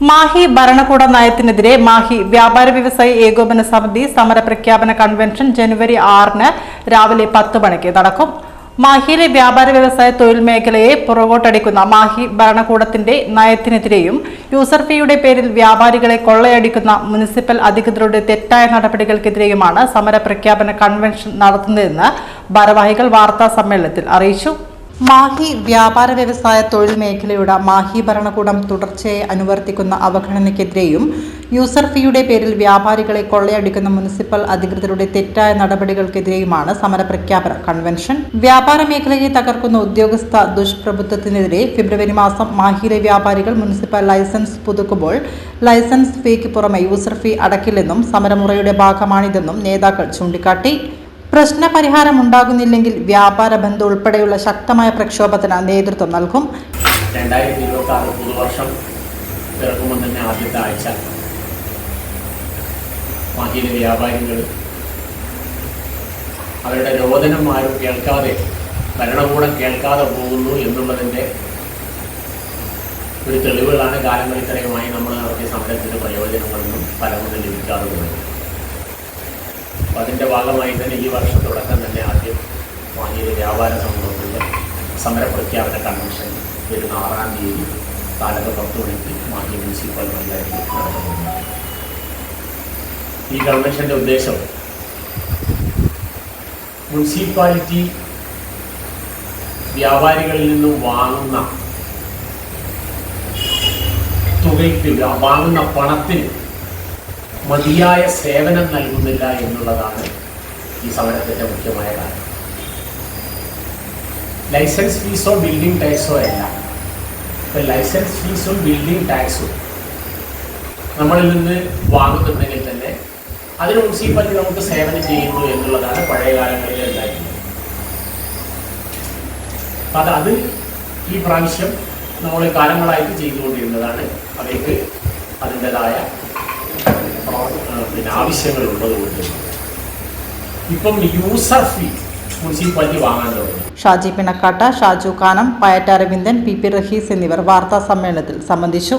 മാഹി ഭരണകൂട നയത്തിനെതിരെ മാഹി വ്യാപാര വ്യവസായി ഏകോപന സമിതി സമര പ്രഖ്യാപന കൺവെൻഷൻ ജനുവരി ആറിന് രാവിലെ പത്ത് മണിക്ക് നടക്കും. മാഹിയിലെ വ്യാപാര വ്യവസായ തൊഴിൽ മേഖലയെ പുറകോട്ടടിക്കുന്ന മാഹി ഭരണകൂടത്തിന്റെ നയത്തിനെതിരെയും യൂസർ ഫീയുടെ പേരിൽ വ്യാപാരികളെ കൊള്ളയടിക്കുന്ന മുനിസിപ്പൽ അധികൃതരുടെ തെറ്റായ നടപടികൾക്കെതിരെയുമാണ് സമര പ്രഖ്യാപന കൺവെൻഷൻ നടത്തുന്നതെന്ന് ഭാരവാഹികൾ വാർത്താ സമ്മേളനത്തിൽ അറിയിച്ചു. മാഹി വ്യാപാര വ്യവസായ തൊഴിൽ മേഖലയുടെ മാഹി ഭരണകൂടം തുടർച്ചയായി അനുവർത്തിക്കുന്ന അവഗണനയ്ക്കെതിരെയും യൂസർ ഫീയുടെ പേരിൽ വ്യാപാരികളെ കൊള്ളയടിക്കുന്ന മുനിസിപ്പൽ അധികൃതരുടെ തെറ്റായ നടപടികൾക്കെതിരെയുമാണ് സമരപ്രഖ്യാപന കൺവെൻഷൻ വ്യാപാര മേഖലയെ തകർക്കുന്ന ഉദ്യോഗസ്ഥ ദുഷ്പ്രഭുത്വത്തിനെതിരെ ഫെബ്രുവരി മാസം മാഹിയിലെ വ്യാപാരികൾ മുനിസിപ്പൽ ലൈസൻസ് പുതുക്കുമ്പോൾ ലൈസൻസ് ഫീക്ക് പുറമെ യൂസർ ഫീ അടക്കില്ലെന്നും സമരമുറയുടെ ഭാഗമാണിതെന്നും നേതാക്കൾ ചൂണ്ടിക്കാട്ടി. പ്രശ്നപരിഹാരം ഉണ്ടാകുന്നില്ലെങ്കിൽ വ്യാപാര ബന്ധം ഉൾപ്പെടെയുള്ള ശക്തമായ പ്രക്ഷോഭത്തിന് നേതൃത്വം നൽകും. രണ്ടായിരത്തി ഇരുപത്തി ആറ് പുതുവർഷം പിറക്കുമ്പോൾ തന്നെ ആദ്യത്തെ ആഴ്ച. മാഹിയിലെ വ്യാപാരികൾ അവരുടെ രോദനം ആരും കേൾക്കാതെ ഭരണകൂടം കേൾക്കാതെ പോകുന്നു എന്നുള്ളതിന്റെ ഒരു തെളിവുകളാണ് കാലങ്ങളിത്രയുമായി നമ്മൾ നടത്തിയ സമരത്തിന്റെ പ്രയോജനങ്ങളൊന്നും ഫലമൊന്നും ലഭിക്കാതെ പോകുന്നത് അപ്പോൾ അതിന്റെ ഭാഗമായി തന്നെ ഈ വർഷം തുടക്കം തന്നെ ആദ്യം വാങ്ങിയ വ്യാപാര സമൂഹത്തിന്റെ സമരപ്രഖ്യാപന കൺവെൻഷൻ വരുന്ന ആറാം തീയതി കാലത്ത് പത്ത് മണിക്ക് മാഹി മുനിസിപ്പൽ പഞ്ചായത്തിൽ നടത്തുന്നുണ്ട് ഈ കൺവെൻഷന്റെ ഉദ്ദേശം മുനിസിപ്പാലിറ്റി വ്യാപാരികളിൽ നിന്നും വാങ്ങുന്ന തുകയ്ക്ക് വാങ്ങുന്ന പണത്തിന് മതിയായ സേവനം നൽകുന്നില്ല എന്നുള്ളതാണ് ഈ സമരത്തിന്റെ മുഖ്യമായ കാരണം. ലൈസൻസ് ഫീസോ ബിൽഡിംഗ് ടാക്സോ അല്ല. ഇപ്പം ലൈസൻസ് ഫീസും ബിൽഡിംഗ് ടാക്സും നമ്മളിൽ നിന്ന് വാങ്ങുന്നുണ്ടെങ്കിൽ തന്നെ അതിന് മുനിസിപ്പാലിറ്റി നമുക്ക് സേവനം ചെയ്യുന്നു എന്നുള്ളതാണ് പഴയ കാലങ്ങളിൽ ഉണ്ടായിരുന്നത്. അത് അത് ഈ പ്രാവശ്യം നമ്മൾ കാലങ്ങളായിട്ട് ചെയ്തുകൊണ്ടിരുന്നതാണ് അവയ്ക്ക് അതിന്റെതായ പിന്നെ ആവശ്യങ്ങൾ ഉള്ളതുകൊണ്ട് ഇപ്പം യൂസർ ഫീ മുനിസിപ്പാലിറ്റി വാങ്ങാൻ തുടങ്ങി. ഷാജി പിണക്കാട്ട ഷാജു കാനം പയറ്റ് അരവിന്ദൻ പി പി റഹീസ് എന്നിവർ വാർത്താ സമ്മേളനത്തിൽ സംബന്ധിച്ചു.